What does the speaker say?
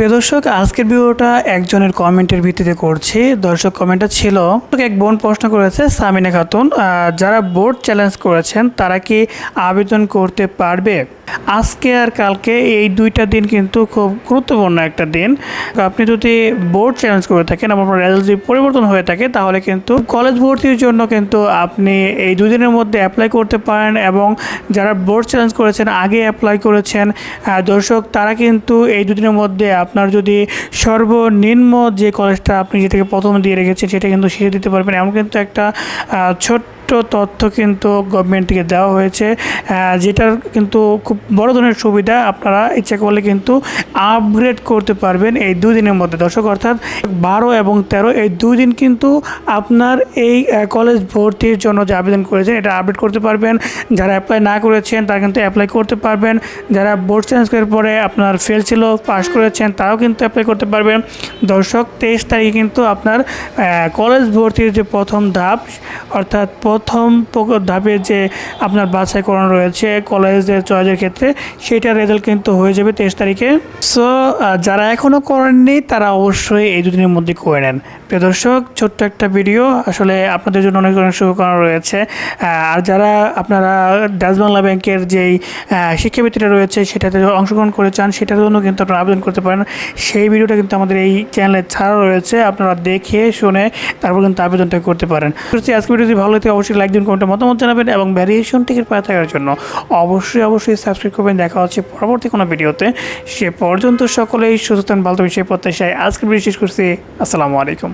প্রিয় দর্শক, আজকের ভিডিওটা একজনের কমেন্টের ভিত্তিতে করছি। দর্শক, কমেন্টটা ছিল, এক বোন প্রশ্ন করেছে, সামিনা খাতুন যারা বোর্ড চ্যালেঞ্জ করেছেন, তারা কি আবেদন করতে পারবে? আজকে আর কালকে এই দুইটা দিন কিন্তু খুব গুরুত্বপূর্ণ একটা দিন। আপনি যদি বোর্ড চ্যালেঞ্জ করে থাকেন, আপনার রেজাল্ট যদি পরিবর্তন হয়ে থাকে, তাহলে কিন্তু কলেজ ভর্তির জন্য কিন্তু আপনি এই দুই দিনের মধ্যে অ্যাপ্লাই করতে পারেন এবং যারা বোর্ড চ্যালেঞ্জ করেছেন, আগে অ্যাপ্লাই করেছেন দর্শক, তারা কিন্তু এই দুদিনের মধ্যে আপনার যদি সর্বনিম্ন যে কলেজটা আপনি যেটাকে প্রথম দিয়ে রেখেছেন সেটা কিন্তু শেষে দিতে পারবেন। এমন কিন্তু একটা আহ, ছোট্ট তথ্য কিন্তু গভর্নমেন্ট থেকে দেওয়া হয়েছে যেটার কিন্তু খুব বড় ধরনের সুবিধা, আপনারা ইচ্ছা করলে কিন্তু আপগ্রেড করতে পারবেন এই দুই দিনের মধ্যে। দর্শক, অর্থাৎ বারো এবং তেরো, এই দুই দিন কিন্তু আপনার এই কলেজ ভর্তির জন্য যে আবেদন করেছেন, এটা আপডেট করতে পারবেন। যারা অ্যাপ্লাই না করেছেন, তারা কিন্তু অ্যাপ্লাই করতে পারবেন। যারা বোর্ড চেঞ্জ করার পরে আপনার ফেল ছিল পাস করেছেন, তারাও কিন্তু অ্যাপ্লাই করতে পারবেন। দর্শক, তেইশ তারিখে কিন্তু আপনার কলেজ ভর্তির যে প্রথম ধাপ, অর্থাৎ প্রথম ধাপে যে আপনার বাছাই করানো রয়েছে কলেজের চয়েসের ক্ষেত্রে সেটার রেজাল্ট কিন্তু হয়ে যাবে তেইশ তারিখে। সো যারা এখনও করেননি, তারা অবশ্যই এই দুদিনের মধ্যে করে নেন। প্রিয় দর্শক, ছোট্ট একটা ভিডিও আসলে আপনাদের জন্য অনেক অনেক শুভকামনা রয়েছে। আর যারা আপনারা ডাচ বাংলা ব্যাংকের যেই শিক্ষাবৃত্তিটা রয়েছে, সেটাতে অংশগ্রহণ করে চান, সেটার জন্য কিন্তু আপনারা আবেদন করতে পারেন। সেই ভিডিওটা কিন্তু আমাদের এই চ্যানেলে ছাড়া রয়েছে। আপনারা দেখে, শুনে তারপর কিন্তু আবেদনটা করতে পারেন। আজকে ভিডিও যদি ভালো লাগে অবশ্যই লাইক দিন কমেন্টে মতামত জানাবেন এবং ভ্যারিয়েশন টিকের পায়ে থাকার জন্য অবশ্যই অবশ্যই সাবস্ক্রাইব করবেন। দেখা হচ্ছে পরবর্তী কোনো ভিডিওতে। সে পর্যন্ত সকলেই সুস্থ ভালো বিষয়ে প্রত্যাশায় আজকে শেষ করছি। আসসালামু আলাইকুম।